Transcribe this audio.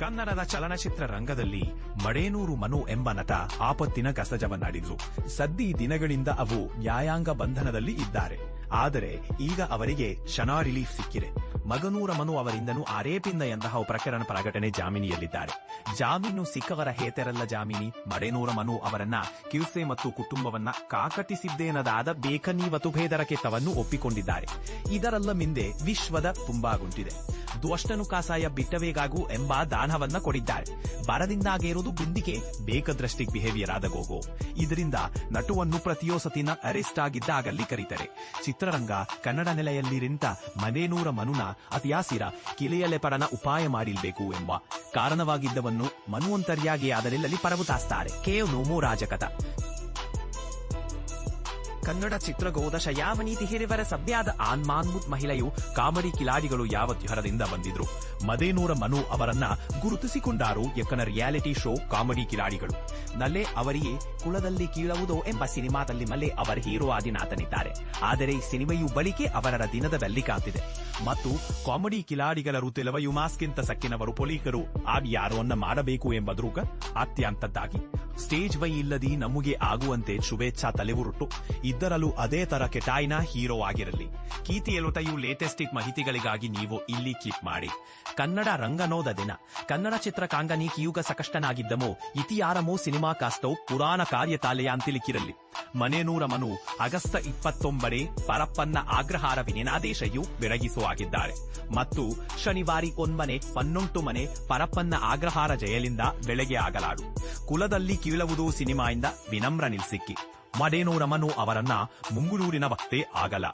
ಕನ್ನಡದ ಚಲನಚಿತ್ರ ರಂಗದಲ್ಲಿ ಮಡೇನೂರು ಮನು ಎಂಬ ನಟ ಆಪತ್ತಿನ ಕಸಜವನ್ನಾಡಿದ್ರು ಸದ್ದಿ ದಿನಗಳಿಂದ ಅವು ನ್ಯಾಯಾಂಗ ಬಂಧನದಲ್ಲಿ ಇದ್ದಾರೆ. ಆದರೆ ಈಗ ಅವರಿಗೆ ಶನಾ ರಿಲೀಫ್ ಸಿಕ್ಕಿದೆ. ಮಗನೂರ ಮನು ಅವರಿಂದನೂ ಆರೇಪಿಂದ ಎಂತಹ ಪ್ರಕರಣ ಪ್ರಕಟಣೆ ಜಾಮೀನಿಯಲ್ಲಿದ್ದಾರೆ. ಜಾಮೀನು ಸಿಕ್ಕವರ ಹೇತೆರಲ್ಲ ಜಾಮೀನಿ. ಮಡೇನೂರ ಮನು ಅವರನ್ನ ಕಿಲ್ಸೆ ಮತ್ತು ಕುಟುಂಬವನ್ನ ಕಾಕಟಿಸಿದ್ದೇನದಾದ ಬೇಕನ್ನಿ ವತುಭೇದರ ಕೆತ್ತವನ್ನು ಒಪ್ಪಿಕೊಂಡಿದ್ದಾರೆ. ಇದರಲ್ಲ ಮಿಂದೆ ವಿಶ್ವದ ತುಂಬಾಗುಂಟಿದೆ ದುಷ್ಟನು ಕಾಸಾಯ ಬಿಟ್ಟವೇಗಾಗು ಎಂಬ ದಾನವನ್ನ ಕೊಡಿದ್ದಾಳೆ ಬರದಿಂದಾಗಿರುವುದು ಬಿಂದಿಗೆ ಬೇಕದ್ರಷ್ಟಿಕ್ ಬಿಹೇವಿಯರ್ ಆದ ಗೋಗೋ. ಇದರಿಂದ ನಟುವನ್ನು ಪ್ರತಿಯೋಸತಿನ ಅರೆಸ್ಟ್ ಆಗಿದ್ದಾಗಲ್ಲಿ ಕರೀತಾರೆ. ಚಿತ್ರರಂಗ ಕನ್ನಡ ನೆಲೆಯಲ್ಲಿರಿಂತ ಮನೇನೂರ ಮನುನ ಅತಿಯಾಸಿರ ಕಿಲೆಯಲೆ ಪರನ ಉಪಾಯ ಮಾಡಿಲ್ಬೇಕು ಎಂಬ ಕಾರಣವಾಗಿದ್ದವನ್ನು ಮನುವಂತರ್ಯಾಗಿ ಅದರೆಲ್ಲಲ್ಲಿ ಪರವುತಾಸ್ತಾರೆ ಕೇವ್ ನೋಮೋ ರಾಜಕಥ. ಕನ್ನಡ ಚಿತ್ರಗೋದ ಶಯಾವನೀತಿ ಹಿರಿವರ ಸಭ್ಯಾದ ಆನ್ಮಾನ್ಮುತ್ ಮಹಿಳೆಯು ಕಾಮಿಡಿ ಕಿಲಾಡಿಗಳು ಯಾವ ತಿಹರದಿಂದ ಬಂದಿದ್ರು? ಮದೇನೂರ ಮನು ಅವರನ್ನ ಗುರುತಿಸಿಕೊಂಡಾರು ಎಕ್ಕನ ರಿಯಾಲಿಟಿ ಶೋ ಕಾಮಿಡಿ ಕಿಲಾಡಿಗಳು. ನಲ್ಲೆ ಅವರಿಗೆ ಕುಳದಲ್ಲಿ ಕೀಳುವುದೋ ಎಂಬ ಸಿನಿಮಾದಲ್ಲಿ ಮಲ್ಲೆ ಅವರ ಹೀರೋ ಆದಿನಾಥನಿದ್ದಾರೆ. ಆದರೆ ಈ ಸಿನಿಮೆಯು ಬಳಿಕೆ ಅವರ ದಿನದ ಬೆಲ್ಲಿ ಕಾತಿದೆ. ಮತ್ತು ಕಾಮಿಡಿ ಕಿಲಾಡಿಗಳರು ತೆಲವಯು ಮಾಸ್ಕಿಂತ ಸಕ್ಕಿನವರು ಪೊಲೀಕರು ಆಗ ಯಾರೋನ್ನ ಮಾಡಬೇಕು ಎಂಬ ದೃಗ ಅತ್ಯಂತದ್ದಾಗಿ. ಸ್ಟೇಜ್ ವೈ ಇಲ್ಲದಿ ನಮಗೆ ಆಗುವಂತೆ ಶುಭೇಚ್ಛಾ ತಲೆವುರುಟ್ಟು ಇದ್ದರಲ್ಲೂ ಅದೇ ತರ ಕೆಟಾಯ್ನ ಹೀರೋ ಆಗಿರಲಿ. ಕೀತಿ ತಯು ಲೇಟೆಸ್ಟಿಕ್ ಮಾಹಿತಿಗಳಿಗಾಗಿ ನೀವು ಇಲ್ಲಿ ಕ್ಲಿಕ್ ಮಾಡಿ. ಕನ್ನಡ ರಂಗನೋದ ದಿನ. ಕನ್ನಡ ಚಿತ್ರಕಾಂಗನಿ ಕಿಯುಗ ಸಕಷ್ಟನಾಗಿದ್ದಮೋ ಇತಿಯಾರಮೋ ಸಿನಿಮಾ ಕಾಸ್ತೋ ಪುರಾಣ ಕಾರ್ಯ ಅಂತಿಲಿಕ್ಕಿರಲಿ. ಮನೆನೂರ ಮನು ಅಗಸ್ತ ಇಪ್ಪತ್ತೊಂಬರೇ ಪರಪ್ಪನ್ನ ಆಗ್ರಹಾರ ವಿನಿನಾದೇಶಯು ಬೆಳಗಿಸುವಾಗಿದ್ದಾರೆ ಮತ್ತು ಶನಿವಾರಿ ಕೊನ್ಮನೆ ಪನ್ನೊಂಟು ಮನೆ ಪರಪ್ಪನ್ನ ಆಗ್ರಹಾರ ಜಯಲಿಂದ ಬೆಳಗ್ಗೆ ಆಗಲಾರು. ಕುಲದಲ್ಲಿ ಕೀಳುವುದು ಸಿನಿಮಾಯಿಂದ ವಿನಮ್ರ ನಿಲ್ಸಿಕ್ಕಿ. ಮಡೇನೂರ ಮನು ಅವರನ್ನ ಮುಂಗುಳೂರಿನ ವಕ್ತೆ ಆಗಲ್ಲ